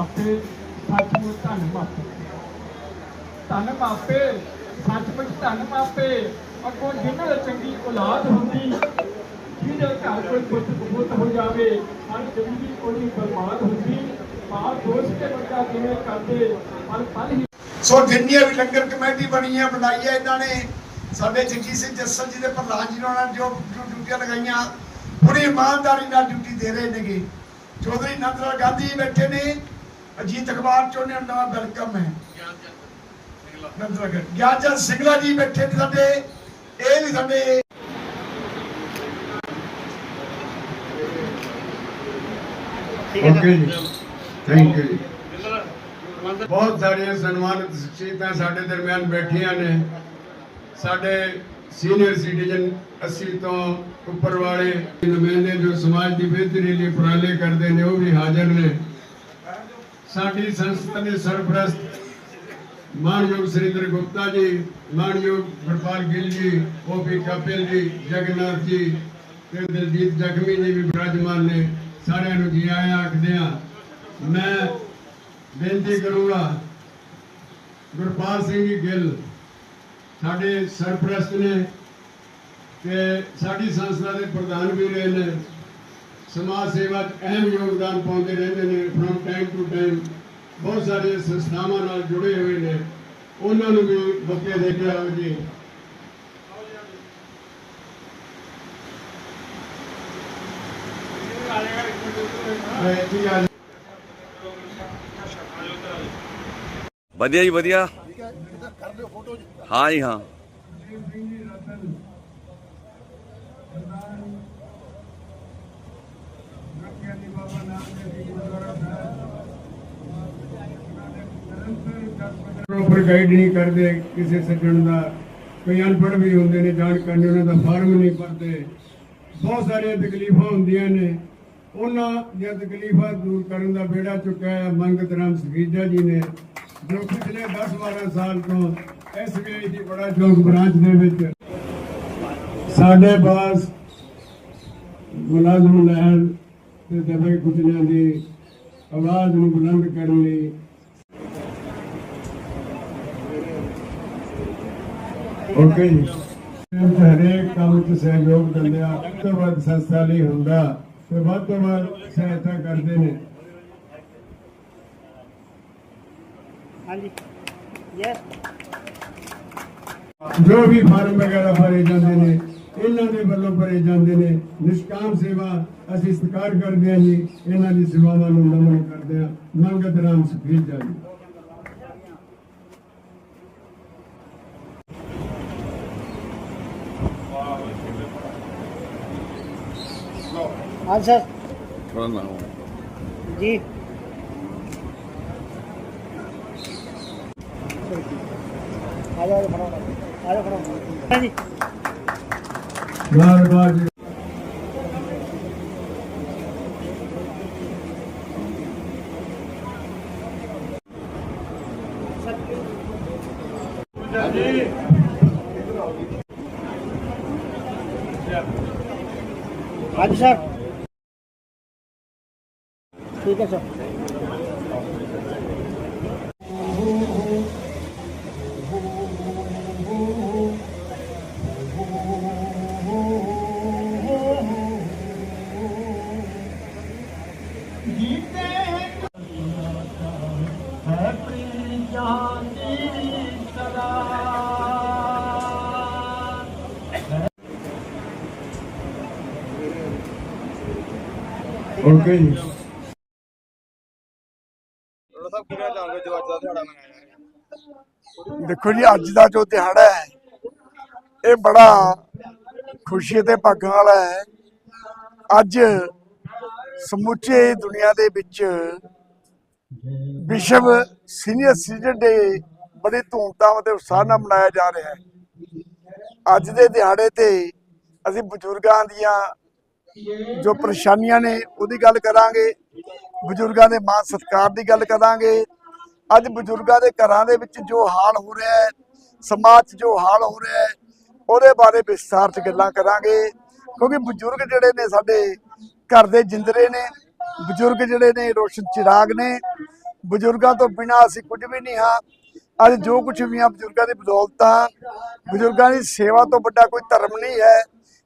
ਮਾਪੇ ਸੱਚਮੁੱਚ ਧੰਨ ਮਾਪੇ। ਧੰਨ ਮਾਪੇ, ਸੱਚਮੁੱਚ ਧੰਨ ਮਾਪੇ। ਅੱਗੋਂ ਜਿਨ੍ਹਾਂ ਦੀ ਚੰਗੀ ਔਲਾਦ ਹੁੰਦੀ, ਜਿਹਦੇ ਘਰ ਕੋਈ ਪੁੱਤ ਪੁੱਤ ਹੋ ਜਾਵੇ, ਹਰ ਜ਼ਿੰਦਗੀ ਉਹਦੀ ਬਰਬਾਦ ਹੁੰਦੀ ਮਾਂ ਦੋਸਤ ਕੇ ਬੱਚਾ ਕਿਵੇਂ ਕਰਦੇ, ਹਰ ਪਲ ਹੀ ਸੋ ਜਿੰਨੀਆਂ ਵੀ ਲੰਗਰ ਕਮੇਟੀ ਬਣੀ ਹੈ ਬਣਾਈ ਹੈ ਇਹਨਾਂ ਨੇ, ਸਾਡੇ ਜਗਜੀਤ ਸਿੰਘ ਜੱਸਲ ਜੀ ਦੇ ਪ੍ਰਧਾਨ ਜੀ ਨੇ ਜੋ ਡਿਊਟੀਆਂ ਲਗਾਈਆਂ, ਪੂਰੀ ਇਮਾਨਦਾਰੀ ਨਾਲ ਡਿਊਟੀ ਦੇ ਰਹੇ ਨੇਗੇ। ਚੌਧਰੀ ਨੰਦਲਾਲ ਗਾਂਧੀ ਜੀ ਬੈਠੇ ਨੇ ਅਜੀਤ ਅਖਬਾਰ ਚੋਂ ਨੇ ਨਵਾਂ ਵੈਲਕਮ ਹੈ। ਨੰਦਲਾਲ ਗਿਆਨਚੰਦ ਸਿੰਗਲਾ। ਜੀ ਬੈਠੇ ਨੇ ਸਾਡੇ। ਇਹ ਵੀ ਸਾਡੇ ਓਕੇ ਜੀ। ਥੈਂਕ ਯੂ ਜੀ। ਬਹੁਤ ਸਾਰੀਆਂ ਸਨਮਾਨਿਤ ਸ਼ਖਸੀਅਤਾਂ ਸਾਡੇ ਦਰਮਿਆਨ ਬੈਠੀਆਂ ਨੇ। ਸਾਡੇ ਸੀਨੀਅਰ ਸਿਟੀਜ਼ਨ 80 ਤੋਂ ਉੱਪਰ ਵਾਲੇ ਨੁਮਾਇੰਦੇ ਜੋ ਸਮਾਜ ਦੀ ਬਿਹਤਰੀ ਲਈ ਉਪਰਾਲੇ ਕਰਦੇ ਨੇ ਉਹ ਵੀ ਹਾਜ਼ਰ ਨੇ। ਸਾਡੀ ਸੰਸਥਾ ਦੇ ਸਰਪ੍ਰਸਤ ਮਾਨਯੋਗ ਸ੍ਰੀਦਰ ਗੁਪਤਾ ਜੀ, ਮਾਨਯੋਗ ਗੁਰਪਾਲ ਗਿੱਲ ਜੀ ਓਪੀ ਕਪਿਲ ਜੀ, ਜਗਨਨਾਥ ਜੀ ਤੇ ਦਿਲਜੀਤ ਜ਼ਖਮੀ ਜੀ ਵੀ ਬਰਾਜਮਾਨ ਨੇ, ਸਾਰਿਆਂ ਨੂੰ ਜੀ ਆਇਆਂ ਆਖਦੇ ਆ ਮੈਂ ਬੇਨਤੀ ਕਰੂੰਗਾ ਗੁਰਪਾਲ ਸਿੰਘ ਜੀ ਗਿੱਲ, ਸਾਡੇ ਸਰਪ੍ਰਸਤ ਨੇ ਤੇ ਸਾਡੀ ਸੰਸਥਾ ਦੇ ਪ੍ਰਧਾਨ ਵੀ ਰਹੇ ਨੇ। ਸਮਾਜ ਸੇਵਾ 'ਚ ਅਹਿਮ ਯੋਗਦਾਨ ਪਾਉਂਦੇ ਰਹਿੰਦੇ ਨੇ ਫਰਮ ਟਾਈਮ ਟੂ ਟਾਈਮ ਬਹੁਤ ਸਾਰੇ ਸੰਸਥਾਵਾਂ ਨਾਲ ਜੁੜੇ ਹੋਏ ਨੇ। ਉਹਨਾਂ ਨੂੰ ਵੀ ਬੱਕੇ ਦੇ ਕੇ ਆਓ ਜੀ। ਵਧੀਆ ਜੀ ਵਧੀਆ। ਹਾਂ ਜੀ, ਹਾਂ। ਪ੍ਰੋਪਰ ਗਾਈਡ ਨਹੀਂ ਕਰਦੇ ਕਿਸੇ ਸੱਜਣ ਦਾ। ਕਈ ਅਨਪੜ੍ਹ ਵੀ ਹੁੰਦੇ ਨੇ ਜਾਣਕਾਰ ਨਹੀਂ ਉਹਨਾਂ ਦਾ ਫਾਰਮ ਨਹੀਂ ਭਰਦੇ। ਬਹੁਤ ਸਾਰੀਆਂ ਤਕਲੀਫਾਂ ਹੁੰਦੀਆਂ ਨੇ। ਉਹਨਾਂ ਦੀਆਂ ਤਕਲੀਫਾਂ ਦੂਰ ਕਰਨ ਦਾ ਬੇੜਾ ਚੁੱਕਿਆ ਹੈ ਮੰਗਤ ਰਾਮ ਸਖੀਜਾ ਜੀ ਨੇ। ਜੋ ਪਿਛਲੇ 10-12 ਸਾਲ ਤੋਂ ਐਸਬੀਆਈ ਦੀ ਬੜਾ ਚੌਕ ਬ੍ਰਾਂਚ ਦੇ ਵਿੱਚ ਸਾਡੇ ਪਾਸ ਮੁਲਾਜ਼ਮ ਲਹਿਰ ਤੇ ਦਬੇ ਕੁਚਲਿਆਂ ਦੀ ਆਵਾਜ਼ ਨੂੰ ਬੁਲੰਦ ਕਰਨ ਲਈ ਓਕੇ ਜੀ। ਹਰੇਕ ਕੰਮ 'ਚ ਸਹਿਯੋਗ ਦਿੰਦੇ ਆ ਵੱਧ ਤੋਂ ਵੱਧ ਸੰਸਥਾ ਲਈ ਹੁੰਦਾ ਤੇ ਵੱਧ ਤੋਂ ਵੱਧ ਸਹਾਇਤਾ ਕਰਦੇ ਨੇ। ਹਾਂਜੀ। ਯੈਸ ਜੋ ਵੀ ਫਾਰਮ ਵਗੈਰਾ ਭਰੇ ਜਾਂਦੇ ਨੇ ਇਹਨਾਂ ਦੇ ਵੱਲੋਂ ਭਰੇ ਜਾਂਦੇ ਨੇ। ਨਿਸ਼ਕਾਮ ਸੇਵਾ ਅਸੀਂ ਸਤਿਕਾਰ ਕਰਦੇ ਹਾਂ ਜੀ। ਇਹਨਾਂ ਦੀ ਸੇਵਾਵਾਂ ਨੂੰ ਨਮਨ ਕਰਦੇ ਹਾਂ। ਮੰਗਤ ਰਾਮ ਸੁਖੀਰ ਜੀ ਹਾਂ ਸਰ। ਜੀ। ਆ ਜਾਓ ਫੜੋ ਆ ਜਾਓ ਫੜੋ ਹਾਂਜੀ। ਬਾਰ ਬਾਰ ਜੀ ਹਾਂਜੀ ਸਰ ਠੀਕ ਹੈ ਸਰ ਓਕੇ ਜੀ ਦੇਖੋ ਜੀ, ਅੱਜ ਦਾ ਜੋ ਦਿਹਾੜਾ ਹੈ, ਇਹ ਬੜਾ ਖੁਸ਼ੀ ਤੇ ਭਾਗਾਂ ਵਾਲਾ ਹੈ। ਅੱਜ ਸਮੁੱਚੇ ਦੁਨੀਆ ਦੇ ਵਿੱਚ ਵਿਸ਼ਵ ਸੀਨੀਅਰ ਸਿਟੀਜ਼ਨ ਡੇ ਬੜੇ ਧੂਮਧਾਮ ਤੇ ਉਤਸ਼ਾਹ ਨਾਲ ਮਨਾਇਆ ਜਾ ਰਿਹਾ ਹੈ। ਅੱਜ ਦੇ ਦਿਹਾੜੇ ਤੇ ਅਸੀਂ ਬਜ਼ੁਰਗਾਂ ਦੀਆਂ ਜੋ ਪਰੇਸ਼ਾਨੀਆਂ ਨੇ ਉਹਦੀ ਗੱਲ ਕਰਾਂਗੇ, ਬਜ਼ੁਰਗਾਂ ਦੇ ਮਾਨ ਸਤਿਕਾਰ ਦੀ ਗੱਲ ਕਰਾਂਗੇ। ਅੱਜ ਬਜ਼ੁਰਗਾਂ ਦੇ ਘਰਾਂ ਦੇ ਵਿੱਚ ਜੋ ਹਾਲ ਹੋ ਰਿਹਾ ਹੈ, ਸਮਾਜ 'ਚ ਜੋ ਹਾਲ ਹੋ ਰਿਹਾ ਹੈ, ਉਹਦੇ ਬਾਰੇ ਵਿਸਥਾਰ 'ਚ ਗੱਲਾਂ ਕਰਾਂਗੇ। ਕਿਉਂਕਿ ਬਜ਼ੁਰਗ ਜਿਹੜੇ ਨੇ ਸਾਡੇ ਘਰ ਦੇ ਜਿੰਦਰੇ ਨੇ, ਬਜ਼ੁਰਗ ਜਿਹੜੇ ਨੇ ਰੋਸ਼ਨ ਚਿਰਾਗ ਨੇ। ਬਜ਼ੁਰਗਾਂ ਤੋਂ ਬਿਨਾਂ ਅਸੀਂ ਕੁਝ ਵੀ ਨਹੀਂ ਹਾਂ। ਅੱਜ ਜੋ ਕੁਝ ਵੀ ਆ, ਬਜ਼ੁਰਗਾਂ ਦੀ ਬਦੌਲਤ ਆ। ਬਜ਼ੁਰਗਾਂ ਦੀ ਸੇਵਾ ਤੋਂ ਵੱਡਾ ਕੋਈ ਧਰਮ ਨਹੀਂ ਹੈ।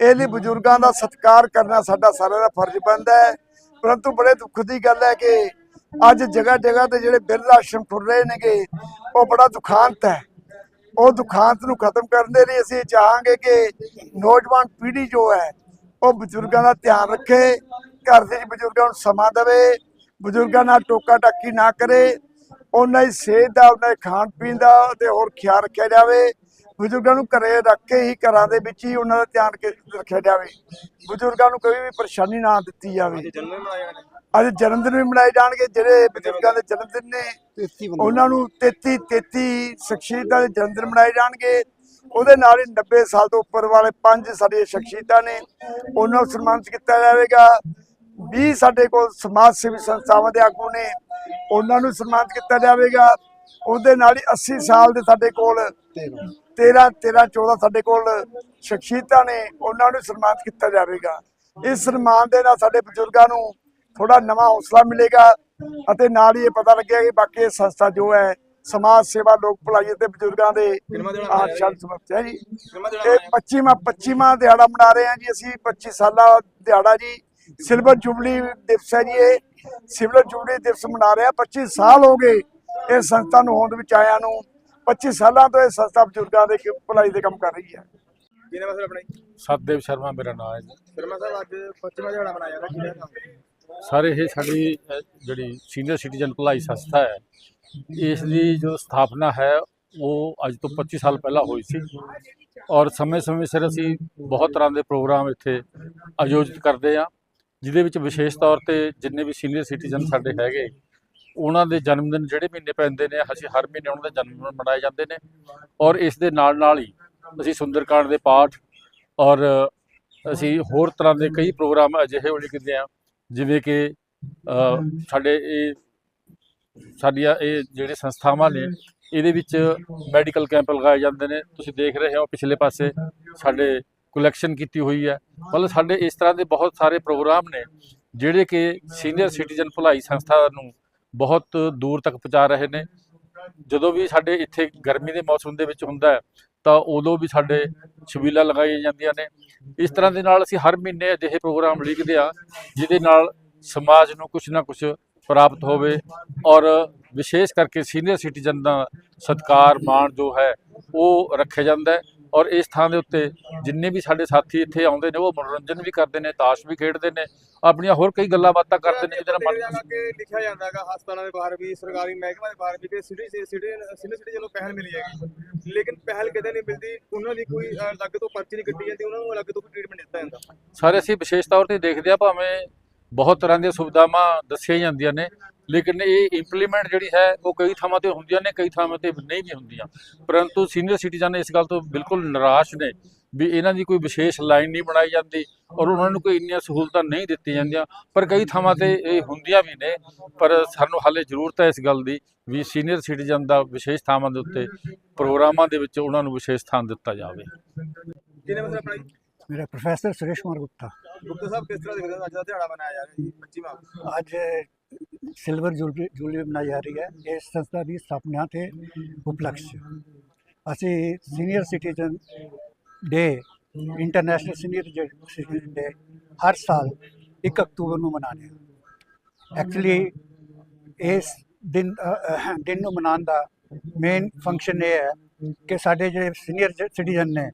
ਇਹ ਲਈ ਬਜ਼ੁਰਗਾਂ ਦਾ ਸਤਿਕਾਰ ਕਰਨਾ ਸਾਡਾ ਸਾਰਿਆਂ ਦਾ ਫਰਜ਼ ਬਣਦਾ ਹੈ। ਪਰੰਤੂ ਬੜੇ ਦੁੱਖ ਦੀ ਗੱਲ ਹੈ ਕਿ ਅੱਜ ਜਗ੍ਹਾ ਜਗ੍ਹਾ ਤੇ ਜਿਹੜੇ ਬਿਰਧ ਆਸ਼ਰਮ ਫੁਰ ਰਹੇ ਨੇਗੇ, ਉਹ ਬੜਾ ਦੁਖਾਂਤ ਹੈ। ਉਹ ਦੁਖਾਂਤ ਨੂੰ ਖਤਮ ਕਰਨ ਦੇ ਲਈ ਅਸੀਂ ਚਾਹਾਂਗੇ ਕਿ ਨੌਜਵਾਨ ਪੀੜ੍ਹੀ ਜੋ ਹੈ, ਉਹ ਬਜ਼ੁਰਗਾਂ ਦਾ ਧਿਆਨ ਰੱਖੇ, ਘਰ ਦੇ ਬਜ਼ੁਰਗਾਂ ਨੂੰ ਸਮਾਂ ਦੇਵੇ, ਬਜ਼ੁਰਗਾਂ ਨਾਲ ਟੋਕਾ ਟਾਕੀ ਨਾ ਕਰੇ, ਉਹਨਾਂ ਦੀ ਸਿਹਤ ਦਾ, ਉਹਨਾਂ ਦੇ ਖਾਣ ਪੀਣ ਦਾ ਤੇ ਹੋਰ ਖਿਆਲ ਰੱਖਿਆ ਜਾਵੇ। ਬਜ਼ੁਰਗਾਂ ਨੂੰ ਘਰੇ ਰੱਖ ਕੇ ਹੀ ਘਰਾਂ ਦੇ ਵਿੱਚ ਹੀ ਉਹਨਾਂ ਦਾ ਧਿਆਨ ਕੇ- ਰੱਖਿਆ ਜਾਵੇ। ਬਜ਼ੁਰਗਾਂ ਨੂੰ ਕੋਈ ਵੀ ਪਰੇਸ਼ਾਨੀ ਨਾ ਦਿੱਤੀ ਜਾਵੇ। ਅੱਜ ਜਨਮ ਦਿਨ ਵੀ ਮਨਾਏ ਜਾਣਗੇ ਜਿਹੜੇ ਬਜ਼ੁਰਗਾਂ ਦੇ ਜਨਮ ਦਿਨ ਨੇ ਉਹਨਾਂ ਨੂੰ 33 33 ਸ਼ਖਸੀਅਤਾਂ ਦੇ ਜਨਮ ਦਿਨ ਮਨਾਏ ਜਾਣਗੇ। ਉਹਦੇ ਨਾਲ ਹੀ 90 ਸਾਲ ਤੋਂ ਉੱਪਰ ਵਾਲੇ ਪੰਜ ਸਾਡੀਆਂ ਸ਼ਖਸੀਅਤਾਂ ਨੇ ਉਹਨਾਂ ਨੂੰ ਸਨਮਾਨਿਤ ਕੀਤਾ ਜਾਵੇਗਾ। 20 ਸਾਡੇ ਕੋਲ ਸਮਾਜ ਸੇਵੀ ਸੰਸਥਾਵਾਂ ਦੇ ਆਗੂ ਨੇ ਉਹਨਾਂ ਨੂੰ ਸਨਮਾਨਿਤ ਕੀਤਾ ਜਾਵੇਗਾ। ਉਹਦੇ ਨਾਲ ਹੀ 80 ਸਾਲ ਦੇ ਸਾਡੇ ਕੋਲ 13 13 14 ਸਾਡੇ ਕੋਲ ਸ਼ਖਸੀਅਤਾਂ ਨੇ ਉਹਨਾਂ ਨੂੰ ਸਨਮਾਨਿਤ ਕੀਤਾ ਜਾਵੇਗਾ। ਇਸ ਸਨਮਾਨ ਦੇ ਨਾਲ ਸਾਡੇ ਬਜ਼ੁਰਗਾਂ ਨੂੰ ਥੋੜਾ ਨਵਾਂ ਹੌਸਲਾ ਮਿਲੇਗਾ ਅਤੇ ਨਾਲ ਹੀ ਇਹ ਪਤਾ ਲੱਗਿਆ ਕਿ ਬਾਕੀ ਇਹ ਸੰਸਥਾ ਜੋ ਹੈ ਸਮਾਜ ਸੇਵਾ ਲੋਕ ਭਲਾਈ ਅਤੇ ਬਜ਼ੁਰਗਾਂ ਦੇ ਆਸ਼ਾਨ ਸਮਰਥ ਹੈ ਜੀ। ਇਹ 25ਵਾਂ 25ਵਾਂ ਦਿਹਾੜਾ ਮਨਾ ਰਹੇ ਹਾਂ ਜੀ ਅਸੀਂ 25 ਸਾਲਾ ਦਿਹਾੜਾ ਜੀ। ਸਿਲਵਰ ਜੁਬਲੀ ਦਿਵਸ ਹੈ ਜੀ ਇਹ। ਸਿਲਵਰ ਜੁਬਲੀ ਦਿਵਸ ਮਨਾ ਰਹੇ ਹਾਂ। 25 ਸਾਲ ਹੋ ਗਏ ਇਹ ਸੰਸਥਾ ਨੂੰ ਹੋਂਦ ਵਿੱਚ ਆਇਆ ਨੂੰ। 25 ਸਾਲਾਂ ਤੋਂ ਇਹ ਸੰਸਥਾ ਬਜ਼ੁਰਗਾਂ ਦੇ ਭਲਾਈ ਦੇ ਕੰਮ ਕਰ ਰਹੀ ਹੈ। ਕਿਹਨੇ ਮਸਲਾ ਆਪਣਾ ਜੀ ਸਤਦੇਵ ਸ਼ਰਮਾ ਮੇਰਾ ਨਾਮ ਹੈ ਜੀ। ਸ਼ਰਮਾ ਸਾਹਿਬ ਅੱਜ 25ਵਾਂ ਦਿਹਾੜਾ ਮਨਾਇਆ ਜਾਂਦਾ ਕਿਹਦਾ ਨਾਮ ਸਰ ਇਹ ਸਾਡੀ ਜਿਹੜੀ ਸੀਨੀਅਰ ਸਿਟੀਜ਼ਨ ਭਲਾਈ ਸੰਸਥਾ ਹੈ ਇਸ ਦੀ ਜੋ ਸਥਾਪਨਾ ਹੈ ਉਹ ਅੱਜ ਤੋਂ 25 ਸਾਲ ਪਹਿਲਾਂ ਹੋਈ ਸੀ। ਔਰ ਸਮੇਂ-ਸਮੇਂ ਸਿਰ ਅਸੀਂ ਬਹੁਤ ਤਰ੍ਹਾਂ ਦੇ ਪ੍ਰੋਗਰਾਮ ਇੱਥੇ ਆਯੋਜਿਤ ਕਰਦੇ ਆ ਜਿਹਦੇ ਵਿੱਚ ਵਿਸ਼ੇਸ਼ ਤੌਰ ਤੇ ਜਿੰਨੇ ਵੀ ਸੀਨੀਅਰ ਸਿਟੀਜ਼ਨ ਸਾਡੇ ਹੈਗੇ ਉਹਨਾਂ ਦੇ ਜਨਮ ਦਿਨ ਜਿਹੜੇ ਮਹੀਨੇ ਪੈਂਦੇ ਨੇ, ਅਸੀਂ ਹਰ ਮਹੀਨੇ ਉਹਨਾਂ ਦੇ ਜਨਮ ਦਿਨ ਮਨਾਏ ਜਾਂਦੇ ਨੇ ਔਰ ਇਸ ਦੇ ਨਾਲ ਨਾਲ ਹੀ ਅਸੀਂ ਸੁੰਦਰਕਾਂਡ ਦੇ ਪਾਠ ਔਰ ਅਸੀਂ ਹੋਰ ਤਰ੍ਹਾਂ ਦੇ ਕਈ ਪ੍ਰੋਗਰਾਮ ਅਜਿਹੇ ਉਲੀਕਦੇ ਆ, ਜਿਵੇਂ ਕਿ ਸਾਡੇ ਇਹ ਸਾਡੀਆਂ ਇਹ ਜਿਹੜੇ ਸੰਸਥਾਵਾਂ ਨੇ, ਇਹਦੇ ਵਿੱਚ ਮੈਡੀਕਲ ਕੈਂਪ ਲਗਾਏ ਜਾਂਦੇ ਨੇ, ਤੁਸੀਂ ਦੇਖ ਰਹੇ ਹੋ ਪਿਛਲੇ ਪਾਸੇ ਸਾਡੇ ਕਲੈਕਸ਼ਨ ਕੀਤੀ ਹੋਈ ਹੈ, ਮਤਲਬ ਸਾਡੇ ਇਸ ਤਰ੍ਹਾਂ ਦੇ ਬਹੁਤ ਸਾਰੇ ਪ੍ਰੋਗਰਾਮ ਨੇ, ਜਿਹੜੇ ਕਿ ਸੀਨੀਅਰ ਸਿਟੀਜ਼ਨ ਭਲਾਈ ਸੰਸਥਾ ਨੂੰ ਬਹੁਤ ਦੂਰ ਤੱਕ ਪਹੁੰਚਾ ਰਹੇ ਨੇ। ਜਦੋਂ ਵੀ ਸਾਡੇ ਇੱਥੇ ਗਰਮੀ ਦੇ ਮੌਸਮ ਦੇ ਵਿੱਚ ਹੁੰਦਾ ਹੈ, ਤਾਂ ਉਦੋਂ ਵੀ ਸਾਡੇ ਛਬੀਲਾਂ ਲਗਾਈਆਂ ਜਾਂਦੀਆਂ ਨੇ। ਇਸ ਤਰ੍ਹਾਂ ਦੇ ਨਾਲ ਅਸੀਂ ਹਰ ਮਹੀਨੇ ਅਜਿਹੇ ਪ੍ਰੋਗਰਾਮ ਲਿਖਦੇ ਆ ਜਿਹਦੇ ਨਾਲ ਸਮਾਜ ਨੂੰ ਕੁਝ ਨਾ ਕੁਝ ਪ੍ਰਾਪਤ ਹੋਵੇ ਔਰ ਵਿਸ਼ੇਸ਼ ਕਰਕੇ ਸੀਨੀਅਰ ਸਿਟੀਜ਼ਨ ਦਾ ਸਤਕਾਰ, ਮਾਣ ਜੋ ਹੈ, ਉਹ ਰੱਖਿਆ ਜਾਂਦਾ ਹੈ। ਔਰ ਇਸ ਥਾਂ ਦੇ ਉੱਤੇ ਜਿੰਨੇ ਵੀ ਸਾਡੇ ਸਾਥੀ ਇੱਥੇ ਆਉਂਦੇ ਨੇ ਉਹ ਮਨੋਰੰਜਨ ਵੀ ਕਰਦੇ ਨੇ ਤਾਸ਼ ਵੀ ਖੇਡਦੇ ਨੇ ਆਪਣੀਆਂ ਹੋਰ ਕਈ ਗੱਲਾਂ ਬਾਤਾਂ ਕਰਦੇ ਨੇ ਜਿਹਦੇ ਨਾਲ ਮਨ ਲਿਖਿਆ ਜਾਂਦਾ ਹੈਗਾ ਹਸਪਤਾਲਾਂ ਦੇ ਬਾਹਰ ਵੀ ਸਰਕਾਰੀ ਮਹਿਕਮਿਆਂ ਦੇ ਬਾਹਰ ਵੀ ਕਿ ਸਿਟੀ ਸਿਟੀ ਸੀਨੀਅਰ ਸਿਟੀ ਨੂੰ ਪਹਿਲ ਮਿਲੀ ਹੈਗੀ। ਲੇਕਿਨ ਪਹਿਲ ਕਿਤੇ ਨਹੀਂ ਮਿਲਦੀ ਉਹਨਾਂ ਦੀ ਕੋਈ ਅਹ, ਅਲੱਗ ਤੋਂ ਪਰਚੀ ਨਹੀਂ ਕੱਟੀ ਜਾਂਦੀ ਉਹਨਾਂ ਨੂੰ ਅਲੱਗ ਤੋਂ ਕੋਈ ਟ੍ਰੀਟਮੈਂਟ ਦਿੱਤਾ ਜਾਂਦਾ। ਸਾਰੇ ਅਸੀਂ ਵਿਸ਼ੇਸ਼ ਤੌਰ ਤੇ ਦੇਖਦੇ ਆ ਭਾਵੇਂ ਬਹੁਤ ਤਰ੍ਹਾਂ ਦੀਆਂ ਸੁਵਿਧਾਵਾਂ ਦੱਸੀਆਂ ਜਾਂਦੀਆਂ ਨੇ ਲੇਕਿਨ ਇਹ ਇੰਪਲੀਮੈਂਟ ਜਿਹੜੀ ਹੈ ਉਹ ਕਈ ਥਾਵਾਂ ਤੇ ਹੁੰਦੀਆਂ ਨੇ ਕਈ ਥਾਵਾਂ ਤੇ ਨਹੀਂ ਵੀ ਹੁੰਦੀਆਂ। ਪਰੰਤੂ ਸੀਨੀਅਰ ਸਿਟੀਜ਼ਨ ਇਸ ਗੱਲ ਤੋਂ ਬਿਲਕੁਲ ਨਿਰਾਸ਼ ਨੇ ਵੀ ਇਹਨਾਂ ਦੀ ਕੋਈ ਵਿਸ਼ੇਸ਼ ਲਾਈਨ ਨਹੀਂ ਬਣਾਈ ਜਾਂਦੀ ਔਰ ਉਹਨਾਂ ਨੂੰ ਕੋਈ ਇੰਨੀਆਂ ਸਹੂਲਤਾਂ ਨਹੀਂ ਦਿੱਤੀਆਂ ਜਾਂਦੀਆਂ। ਪਰ ਕਈ ਥਾਵਾਂ ਤੇ ਇਹ ਹੁੰਦੀਆਂ ਵੀ ਨੇ ਪਰ ਸਾਨੂੰ ਹਾਲੇ ਜ਼ਰੂਰਤ ਹੈ ਇਸ ਗੱਲ ਦੀ ਵੀ ਸੀਨੀਅਰ ਸਿਟੀਜ਼ਨ ਦਾ ਵਿਸ਼ੇਸ਼ ਥਾਵਾਂ ਦੇ ਉੱਤੇ ਪ੍ਰੋਗਰਾਮਾਂ ਦੇ ਵਿੱਚ ਉਹਨਾਂ ਨੂੰ ਵਿਸ਼ੇਸ਼ ਸਥਾਨ ਦਿੱਤਾ ਜਾਵੇ। ਕਿਹਨੇ ਮਸਲਾ ਆਪਣਾ ਮੇਰਾ ਪ੍ਰੋਫੈਸਰ ਸੁਰੇਸ਼ ਕੁਮਾਰ ਗੁਪਤਾ। ਗੁਪਤਾ ਸਾਹਿਬ ਕਿਸ ਤਰ੍ਹਾਂ ਦੇਖਦੇ ਹੋ? ਅੱਜ ਦਾ ਦਿਹਾੜਾ ਮਨਾਇਆ ਜਾ ਰਿਹਾ ਜੀ 25ਵਾਂ ਅੱਜ ਸਿਲਵਰ ਜੁਬਲੀ ਜੁਲਰੀ ਮਨਾਈ ਜਾ ਰਹੀ ਹੈ। ਇਸ ਸੰਸਥਾ ਦੀ ਸਥਾਪਨਾ ਤੇ ਉਪਲਕਸ਼। ਅਸੀਂ senior citizen day international senior citizen day ਹਰ ਸਾਲ 1 ਅਕਤੂਬਰ ਨੂੰ ਮਨਾਉਂਦੇ ਹਾਂ। ਐਕਚੁਅਲੀ ਇਸ ਦਿਨ ਦਿਨ ਨੂੰ ਮਨਾਉਣ ਦਾ ਮੇਨ ਫੰਕਸ਼ਨ ਇਹ ਹੈ ਕਿ ਸਾਡੇ ਜਿਹੜੇ ਸੀਨੀਅਰ ਸਿਟੀਜ਼ਨ ਨੇ,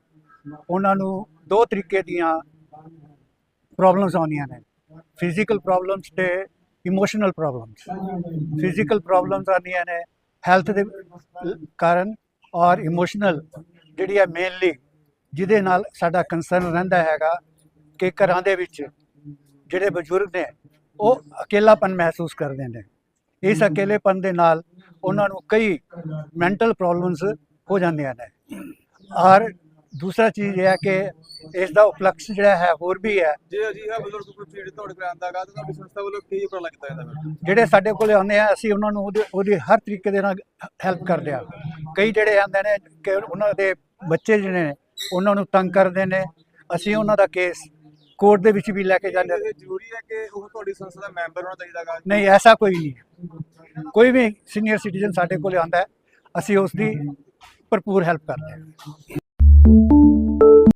ਉਹਨਾਂ ਨੂੰ ਦੋ ਤਰੀਕੇ ਦੀਆਂ ਪ੍ਰੋਬਲਮਸ ਆਉਂਦੀਆਂ ਨੇ। ਫਿਜ਼ੀਕਲ ਪ੍ਰੋਬਲਮਸ ਤੇ ਇਮੋਸ਼ਨਲ ਪ੍ਰੋਬਲਮਸ ਫਿਜ਼ੀਕਲ ਪ੍ਰੋਬਲਮਸ ਆਉਂਦੀਆਂ ਨੇ ਹੈਲਥ ਦੇ ਕਾਰਨ ਔਰ ਇਮੋਸ਼ਨਲ ਜਿਹੜੀ ਹੈ ਮੇਨਲੀ ਜਿਹਦੇ ਨਾਲ ਸਾਡਾ ਕੰਸਰਨ ਰਹਿੰਦਾ ਹੈਗਾ ਕਿ ਘਰਾਂ ਦੇ ਵਿੱਚ ਜਿਹੜੇ ਬਜ਼ੁਰਗ ਨੇ ਉਹ ਅਕੇਲਾਪਨ ਮਹਿਸੂਸ ਕਰਦੇ ਨੇ। ਇਸ ਅਕੇਲੇਪਨ ਦੇ ਨਾਲ ਉਹਨਾਂ ਨੂੰ ਕਈ ਮੈਂਟਲ ਪ੍ਰੋਬਲਮਸ ਹੋ ਜਾਂਦੀਆਂ ਨੇ। ਔਰ ਦੂਸਰਾ ਚੀਜ਼ ਇਹ ਹੈ ਕਿ ਇਸ ਦਾ ਉਪਲਕਸ਼ ਜਿਹੜਾ ਹੈ ਹੋਰ ਵੀ ਹੈ। ਜੇ ਅਜਿਹਾ ਬਜ਼ੁਰਗ ਕੋਈ ਕੋਲ ਆਉਂਦਾ ਹੈਗਾ ਤਾਂ ਤੁਹਾਡੀ ਸੰਸਥਾ ਵੱਲੋਂ ਕੀ ਕੀਤਾ ਜਾਂਦਾ ਫਿਰ ਜਿਹੜੇ ਸਾਡੇ ਕੋਲ ਆਉਂਦੇ ਆ ਅਸੀਂ ਉਹਨਾਂ ਨੂੰ ਉਹਦੇ ਉਹਦੀ ਹਰ ਤਰੀਕੇ ਦੇ ਨਾਲ ਹੈਲਪ ਕਰਦੇ ਆ। ਕਈ ਜਿਹੜੇ ਆਉਂਦੇ ਨੇ ਕਿ ਉਹਨਾਂ ਦੇ ਬੱਚੇ ਜਿਹੜੇ ਨੇ ਉਹਨਾਂ ਨੂੰ ਤੰਗ ਕਰਦੇ ਨੇ। ਅਸੀਂ ਉਹਨਾਂ ਦਾ ਕੇਸ ਕੋਰਟ ਦੇ ਵਿੱਚ ਵੀ ਲੈ ਕੇ ਜਾਂਦੇ ਇਹ ਜ਼ਰੂਰੀ ਹੈ ਕਿ ਉਹ ਤੁਹਾਡੀ ਸੰਸਥਾ ਦਾ ਮੈਂਬਰ ਹੋਣਾ ਚਾਹੀਦਾਗਾ ਨਹੀਂ ਐਸਾ ਕੋਈ ਨਹੀਂ। ਕੋਈ ਵੀ ਸੀਨੀਅਰ ਸਿਟੀਜ਼ਨ ਸਾਡੇ ਕੋਲ ਆਉਂਦਾ ਹੈ ਅਸੀਂ ਉਸ ਦੀ ਭਰਪੂਰ ਹੈਲਪ ਕਰਦੇ ਹਾਂ। Thank you.